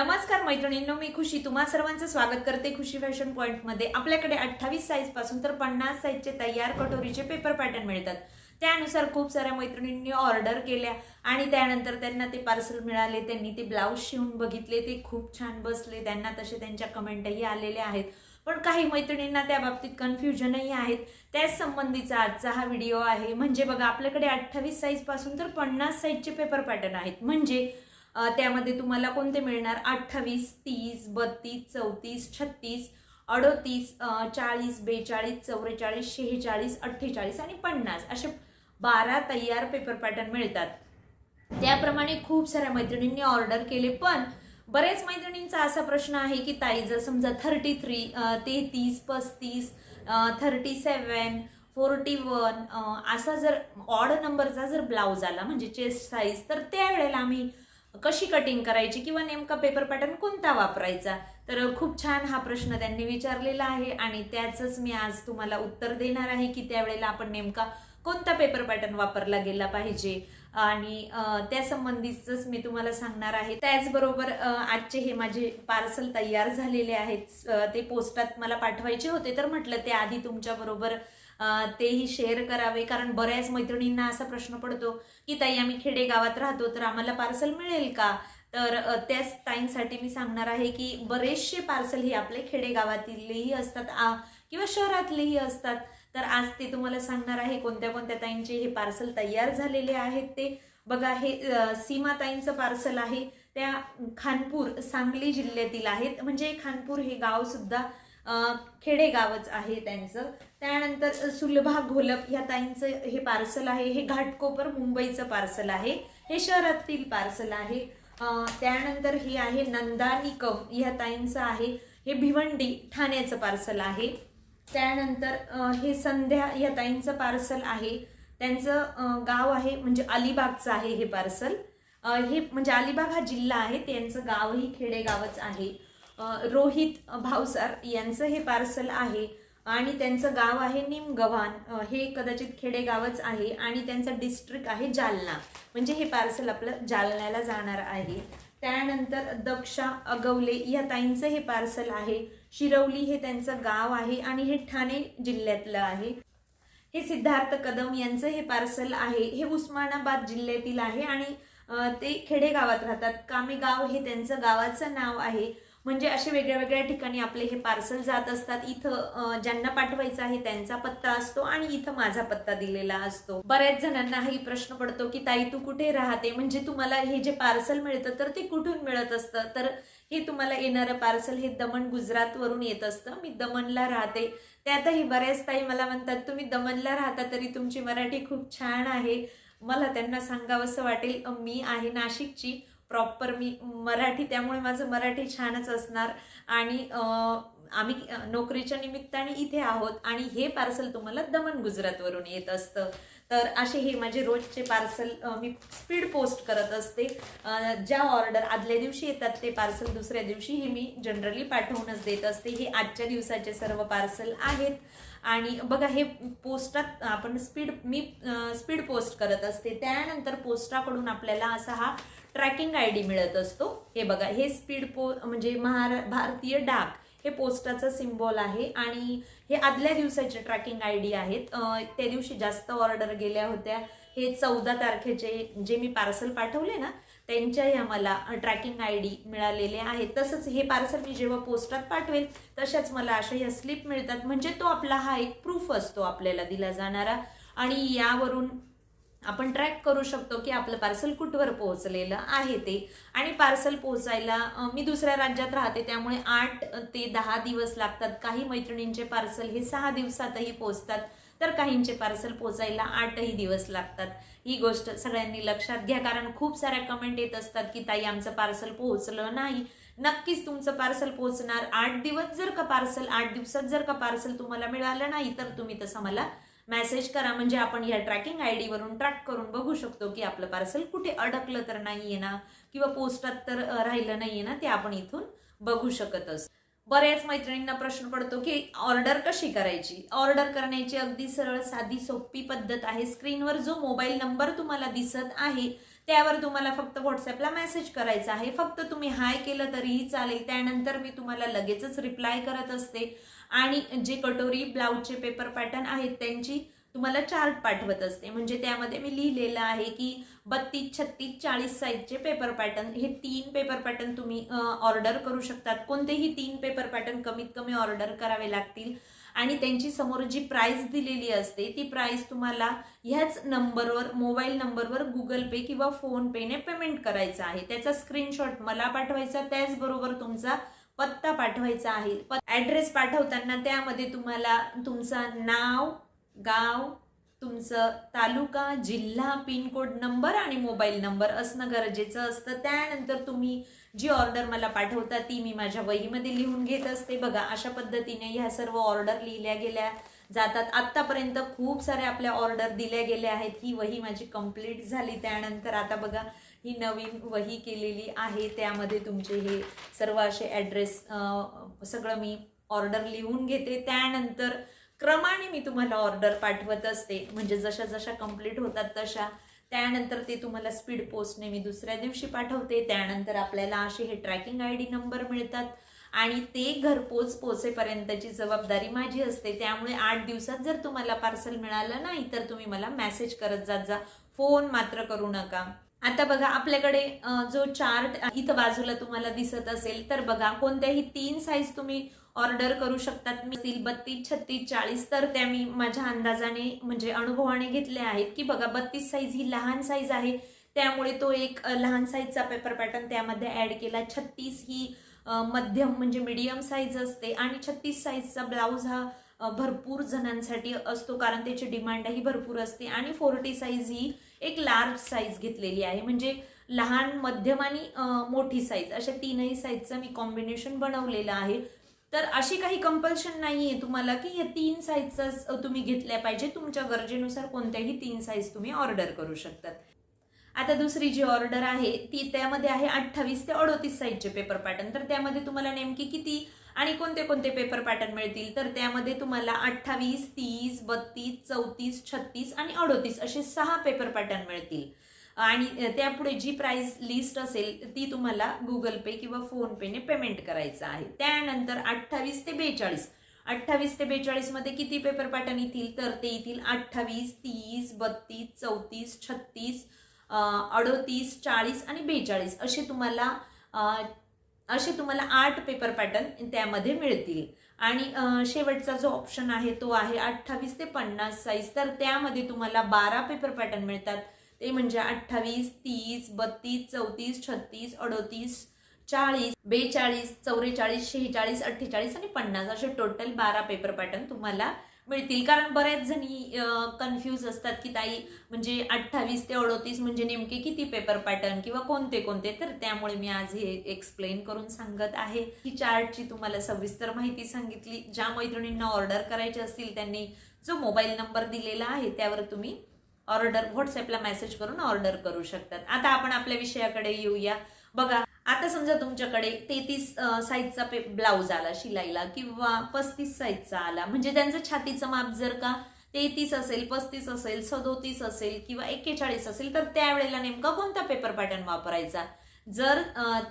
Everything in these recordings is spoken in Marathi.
नमस्कार मैत्रिणींनो मी खुशी. तुम्हा सर्वांचं स्वागत करते खुशी फॅशन पॉइंटमध्ये. आपल्याकडे अठ्ठावीस साईजपासून तर पन्नास साईजचे तयार कटोरीचे पेपर पॅटर्न मिळतात. त्यानुसार खूप साऱ्या मैत्रिणींनी ऑर्डर केल्या आणि त्यानंतर त्यांना ते पार्सल मिळाले त्यांनी ते ब्लाऊज शिवून बघितले ते खूप छान बसले त्यांना तसे त्यांच्या कमेंटही आलेल्या आहेत. पण काही मैत्रिणींना त्या बाबतीत कन्फ्युजनही आहेत. त्याच संबंधीचा आजचा हा व्हिडिओ आहे. म्हणजे बघा आपल्याकडे अठ्ठावीस साईजपासून तर पन्नास साईजचे पेपर पॅटर्न आहेत. म्हणजे त्यामध्ये तुम्हाला कोणते मिळणार? अठ्ठावीस तीस बत्तीस चौतीस छत्तीस अडोतीस चाळीस बेचाळीस चौवेचाळीस शेहेचाळीस अठ्ठेचाळीस आणि पन्नास असे बारा तयार पेपर पॅटर्न मिळतात. त्याप्रमाणे खूप साऱ्या मैत्रिणींनी ऑर्डर केले पण बरेच मैत्रिणींचा असा प्रश्न आहे की ताई जर समजा थर्टी थ्री तेहतीस पस्तीस थर्टी सेवन फोर्टी वन असा जर ऑड नंबरचा जर ब्लाऊज आला म्हणजे चेस्ट साईज तर त्यावेळेला आम्ही कशी कटिंग करायची किंवा नेमका पेपर पॅटर्न कोणता वापरायचा? तर खूप छान हा प्रश्न त्यांनी विचारलेला आहे आणि त्याचंच मी आज तुम्हाला उत्तर देणार आहे की त्यावेळेला आपण नेमका कोणता पेपर पॅटर्न वापरला गेला पाहिजे. आणि त्या संबंधीच मी तुम्हाला सांगणार आहे. त्याचबरोबर आजचे हे माझे पार्सल तयार झालेले आहेत. ते पोस्टात मला पाठवायचे होते. तर म्हटलं ते आधी तुमच्याबरोबर तेही शेअर करावे. कारण बऱ्याच मैत्रिणींना असा प्रश्न पडतो की ताई आम्ही खेडेगावात राहतो तर आम्हाला पार्सल मिळेल का? तर त्याच ताईंसाठी मी सांगणार आहे की बरेचसे पार्सल हे आपले खेडेगावातीलही असतात आ, किंवा शहरातलेही असतात. तर आज ते तुम्हाला सांगणार आहे कोणत्या कोणत्या ताईंचे हे पार्सल तयार झालेले आहेत ते. बघा हे सीमा सीमाताईंचं पार्सल आहे. त्या खानपूर सांगली जिल्ह्यातील आहेत. म्हणजे खानपूर हे गावसुद्धा खेडेगावच आहे त्यांचं. त्यानंतर सुलभा घोलप ह्या ताईंचं हे पार्सल आहे. हे घाटकोपर मुंबईचं पार्सल आहे. हे शहरातील पार्सल आहे. त्यानंतर हे आहे नंदा निकम ह्या ताईंचं आहे. हे भिवंडी ठाण्याचं पार्सल आहे. त्यानंतर हे संध्या ह्या ताईंचं पार्सल आहे. त्यांचं गाव आहे म्हणजे अलिबागचं आहे हे पार्सल. हे म्हणजे अलिबाग हा जिल्हा आहे. त्यांचं गावही खेडेगावच आहे. रोहित भावसार यांचं हे पार्सल आहे आणि त्यांचं गाव आहे निमगव्हाण. हे कदाचित खेडेगावच आहे आणि त्यांचं डिस्ट्रिक्ट आहे जालना. म्हणजे हे पार्सल आपलं जालन्याला जाणार आहे. त्यानंतर दक्षा अगवले या ताईंचं हे पार्सल आहे. शिरवली हे त्यांचं गाव आहे आणि हे ठाणे जिल्ह्यातलं आहे. हे सिद्धार्थ कदम यांचं हे पार्सल आहे. हे उस्मानाबाद जिल्ह्यातील आहे आणि ते खेडेगावात राहतात. कामेगाव हे त्यांचं गावाचं नाव आहे. म्हणजे असे वेगळ्या वेगळ्या ठिकाणी आपले हे पार्सल जात असतात. इथं ज्यांना पाठवायचं आहे त्यांचा पत्ता असतो आणि इथं माझा पत्ता दिलेला असतो. बऱ्याच जणांना हाही प्रश्न पडतो की ताई तू कुठे राहते? म्हणजे तुम्हाला हे जे पार्सल मिळतं तर ते कुठून मिळत असतं? तर हे तुम्हाला येणारं पार्सल हे दमण गुजरातवरून येत असतं. मी दमणला राहते. त्यातही बऱ्याच ताई मला म्हणतात तुम्ही दमणला राहता तरी तुमची मराठी खूप छान आहे. मला त्यांना सांगावंसं वाटेल मी आहे नाशिकची. प्रॉपर मी मराठी त्यामुळे माझं मराठी छानच असणार. आणि आम्ही नोकरीच्या निमित्ताने इथे आहोत आणि हे पार्सल तुम्हाला दमण गुजरातवरून येत असतं. तर असे हे माझे रोजचे पार्सल मी स्पीड पोस्ट करत असते. ज्या ऑर्डर आदल्या दिवशी येतात ते पार्सल दुसऱ्या दिवशी हे मी जनरली पाठवूनच देत असते. हे आजच्या दिवसाचे सर्व पार्सल आहेत. आणि बघा हे पोस्टात आपण स्पीड मी स्पीड पोस्ट करत असते. त्यानंतर पोस्टाकडून आपल्याला असा हा ट्रॅकिंग आय डी मिळत असतो. हे बघा हे स्पीड पो म्हणजे महारा भारतीय डाक हे पोस्टाचं सिम्बॉल आहे आणि हे आदल्या दिवसाचे ट्रॅकिंग आय डी आहेत. त्या दिवशी जास्त ऑर्डर गेल्या होत्या. हे चौदा तारखेचे जे मी पार्सल पाठवले ना त्यांच्याही आम्हाला ट्रॅकिंग आय डी मिळालेले आहेत तसंच हे पार्सल मी जेव्हा पोस्टात पाठवेल तशाच मला अशा ह्या स्लिप मिळतात. म्हणजे तो आपला हा एक प्रूफ असतो आपल्याला दिला जाणारा. आणि यावरून आपण ट्रॅक करू शकतो की आपलं पार्सल कुठवर पोहोचलेलं आहे ते. आणि पार्सल पोहोचायला मी दुसऱ्या राज्यात राहते त्यामुळे आठ ते दहा दिवस लागतात. काही मैत्रिणींचे पार्सल हे सहा दिवसातही पोहोचतात तर काहींचे पार्सल पोहोचायला आठही दिवस लागतात. ही गोष्ट सगळ्यांनी लक्षात घ्या कारण खूप साऱ्या कमेंट येत असतात की ताई आमचं पार्सल पोहोचलं नाही. नक्कीच तुमचं पार्सल पोहोचणार आठ दिवस. जर का पार्सल आठ दिवसात जर का पार्सल तुम्हाला मिळालं नाही तर तुम्ही तसं मला मेसेज करा म्हणजे आपण या ट्रॅकिंग आय डीवरून ट्रॅक करून बघू शकतो की आपलं पार्सल कुठे अडकलं तर नाहीये ना किंवा पोस्टात तर राहिलं राहिलं नाहीये ना ते आपण इथून बघू शकत असतो. बऱ्याच मैत्रिणींना प्रश्न पडतो की ऑर्डर कशी करायची? ऑर्डर करण्याची अगदी सरळ साधी सोपी पद्धत आहे. स्क्रीनवर जो मोबाईल नंबर तुम्हाला दिसत आहे त्यावर तुम्हाला फक्त व्हॉट्सअपला मेसेज करायचा आहे. फक्त तुम्ही हाय केलं तरीही चालेल. त्यानंतर मी तुम्हाला लगेचच रिप्लाय करत असते. आणि जे कटोरी ब्लाऊजचे पेपर पॅटर्न आहेत त्यांची तुम्हाला चार्ट पाठवत असते. म्हणजे त्यामध्ये मी लिहिलेलं आहे की बत्तीस छत्तीस चाळीस साईजचे पेपर पॅटर्न हे तीन पेपर पॅटर्न तुम्ही ऑर्डर करू शकतात. कोणतेही तीन पेपर पॅटर्न कमीत कमी ऑर्डर करावे लागतील. आणि त्यांची समोर जी प्राईस दिलेली असते ती प्राईस तुम्हाला ह्याच नंबरवर मोबाईल नंबरवर गुगल पे किंवा फोन पेने पेमेंट करायचं आहे. त्याचा स्क्रीनशॉट मला पाठवायचा त्याचबरोबर तुमचा पत्ता पाठवायचा आहे. ॲड्रेस पाठवताना त्यामध्ये तुम्हाला तुमचं नाव गाव तुमचं तालुका जिल्हा पिनकोड नंबर आणि मोबाईल नंबर असणं गरजेचं असतं. त्यानंतर तुम्ही जी ऑर्डर मला पाठवता ती मी माझ्या वहीमध्ये लिहून घेत असते. बघा अशा पद्धतीने ह्या सर्व ऑर्डर लिहिल्या गेल्या जातात. आत्तापर्यंत खूप साऱ्या आपल्या ऑर्डर दिल्या गेल्या आहेत. ही वही माझी कंप्लीट झाली. त्यानंतर आता बघा ही नवीन वही केलेली आहे. त्यामध्ये तुमचे हे सर्व असे ॲड्रेस सगळं मी ऑर्डर लिहून घेते. त्यानंतर क्रमाने मी तुम्हाला ऑर्डर पाठवत असते. म्हणजे जशा जशा कंप्लीट होतात तशा. त्यानंतर ते तुम्हाला स्पीड पोस्टने मी दुसऱ्या दिवशी पाठवते. त्यानंतर आपल्याला असे हे ट्रॅकिंग आय डी नंबर मिळतात. आणि ते घरपोच पोचेपर्यंतची जबाबदारी माझी असते. त्यामुळे आठ दिवसात जर तुम्हाला पार्सल मिळालं नाही तर तुम्ही मला मेसेज करत जात जा. फोन मात्र करू नका. आता बघा आपल्याकडे जो चार्ट इथं बाजूला तुम्हाला दिसत असेल तर बघा कोणत्याही तीन साईज तुम्ही ऑर्डर करू शकतात. मी बत्तीस छत्तीस चाळीस तर त्या मी माझ्या अंदाजाने म्हणजे अनुभवाने घेतले आहेत की बघा बत्तीस साईज ही लहान साईज आहे. त्यामुळे तो एक लहान साईजचा पेपर पॅटर्न त्यामध्ये ऍड केला. छत्तीस ही मध्यम म्हणजे मीडियम साईज असते. आणि छत्तीस साईजचा ब्लाऊज हा भरपूर जणांसाठी असतो कारण त्याची डिमांडही भरपूर असते. आणि फोर्टी साईज ही एक लार्ज साईज घेतलेली आहे. म्हणजे लहान मध्यम आणि मोठी साईज अशा तीनही साईजचं मी कॉम्बिनेशन बनवलेलं आहे. तर अशी काही कंपल्शन नाही आहे तुम्हाला की हे तीन साईजचं तुम्ही घेतल्या पाहिजे. तुमच्या गरजेनुसार कोणत्याही तीन साईज तुम्ही ऑर्डर करू शकतात. आता दुसरी जी ऑर्डर आहे ती त्यामध्ये आहे अठ्ठावीस ते अडोतीस साईजचे पेपर पॅटर्न तर त्यामध्ये तुम्हाला नेमकी किती आणि कोणते कोणते पेपर पॅटर्न मिळतील? तर त्यामध्ये तुम्हाला अठ्ठावीस तीस बत्तीस चौतीस छत्तीस आणि अडोतीस असे सहा पेपर पॅटर्न मिळतील. आणि त्यापुढे जी प्राइस लिस्ट असेल ती तुम्हाला गुगल पे किंवा फोन पेने पेमेंट करायचं आहे. त्यानंतर अठ्ठावीस ते बेचाळीस. अठ्ठावीस ते बेचाळीसमध्ये किती पेपर पॅटर्न येतील? तर ते येतील अठ्ठावीस तीस बत्तीस चौतीस छत्तीस अडोतीस चाळीस आणि बेचाळीस असे तुम्हाला असे तुम्हाला आठ पेपर पॅटर्न त्यामध्ये मिळतील. आणि शेवटचा जो ऑप्शन आहे तो आहे अठ्ठावीस ते पन्नास साईज तर त्यामध्ये तुम्हाला बारा पेपर पॅटर्न मिळतात. ते म्हणजे अठ्ठावीस तीस बत्तीस चौतीस छत्तीस अडोतीस चाळीस बेचाळीस चौवेचाळीस शेहेचाळीस अठ्ठेचाळीस आणि पन्नास. असे टोटल बारा पेपर पॅटर्न तुम्हाला मिळतील. कारण बऱ्याच जणी कन्फ्यूज असतात की ताई म्हणजे अठ्ठावीस ते अडोतीस म्हणजे नेमके किती पेपर पॅटर्न किंवा कोणते कोणते? तर त्यामुळे मी आज हे एक्सप्लेन करून सांगत आहे. ही चार्टची तुम्हाला सविस्तर माहिती सांगितली. ज्या मैत्रिणींना ऑर्डर करायची असतील त्यांनी जो मोबाईल नंबर दिलेला आहे त्यावर तुम्ही ऑर्डर व्हॉट्सअपला मेसेज करून ऑर्डर करू शकतात. आता आपण आपल्या विषयाकडे येऊया. बघा आता समजा तुमच्याकडे तेहतीस साईजचा पे ब्लाऊज आला शिलाईला किंवा पस्तीस साईजचा आला म्हणजे त्यांचं छातीचं माप जर का तेहतीस असेल पस्तीस असेल सदोतीस असेल किंवा एक्केचाळीस असेल तर त्यावेळेला नेमका कोणता पेपर पॅटर्न वापरायचा? जर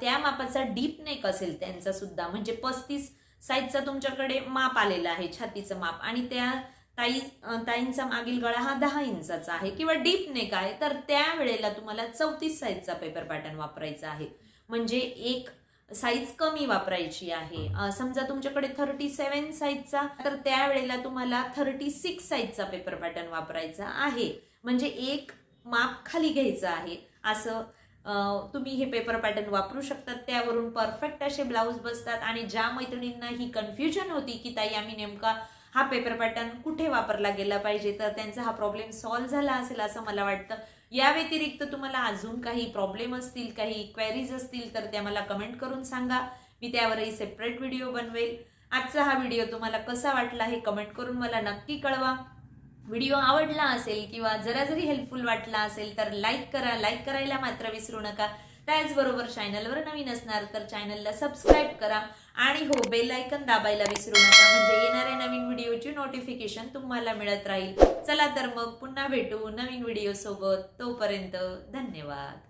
त्या मापाचा डीप नेक असेल त्यांचा सुद्धा म्हणजे पस्तीस साईजचा तुमच्याकडे माप आलेला आहे छातीचं माप आणि त्या ताई ताईंचा मागील गळा हा दहा इंचाचा आहे किंवा डीप नेक आहे तर त्यावेळेला तुम्हाला चौतीस साईजचा पेपर पॅटर्न वापरायचा आहे. म्हणजे एक साईज कमी वापरायची आहे. समजा तुमच्याकडे थर्टी सेवन साईजचा तर त्यावेळेला तुम्हाला थर्टी सिक्स साईजचा पेपर पॅटर्न वापरायचा आहे. म्हणजे एक माप खाली घ्यायचं आहे. असं तुम्ही हे पेपर पॅटर्न वापरू शकतात त्यावरून परफेक्ट असे ब्लाऊज बसतात आणि ज्या मैत्रिणींना ही कन्फ्युजन होती की ताई आम्ही नेमका हा पेपर पॅटर्न कुठे वापरला गेला पाहिजे? तर त्यांचा हा प्रॉब्लेम सॉल्व्ह झाला असेल असं मला वाटतं. या व्यतिरिक्त तुम्हाला अजून काही प्रॉब्लेम असतील काही क्वेरीज असतील तर त्या मला कमेंट करून सांगा. मी त्यावरही सेपरेट व्हिडिओ बनवेल. आजचा हा व्हिडिओ तुम्हाला कसा वाटला हे कमेंट करून मला नक्की कळवा. व्हिडिओ आवडला असेल किंवा जरा जरी हेल्पफुल वाटला असेल तर लाईक करा. लाईक करायला मात्र विसरू नका. त्याचबरोबर चॅनलवर नवीन असणार तर चॅनलला सबस्क्राईब करा. आणि हो बेल आयकन दाबायला विसरू नका. म्हणजे येणाऱ्या नवीन व्हिडिओची नोटिफिकेशन तुम्हाला मिळत राहील. चला तर मग पुन्हा भेटू नवीन व्हिडिओ सोबत. तोपर्यंत धन्यवाद.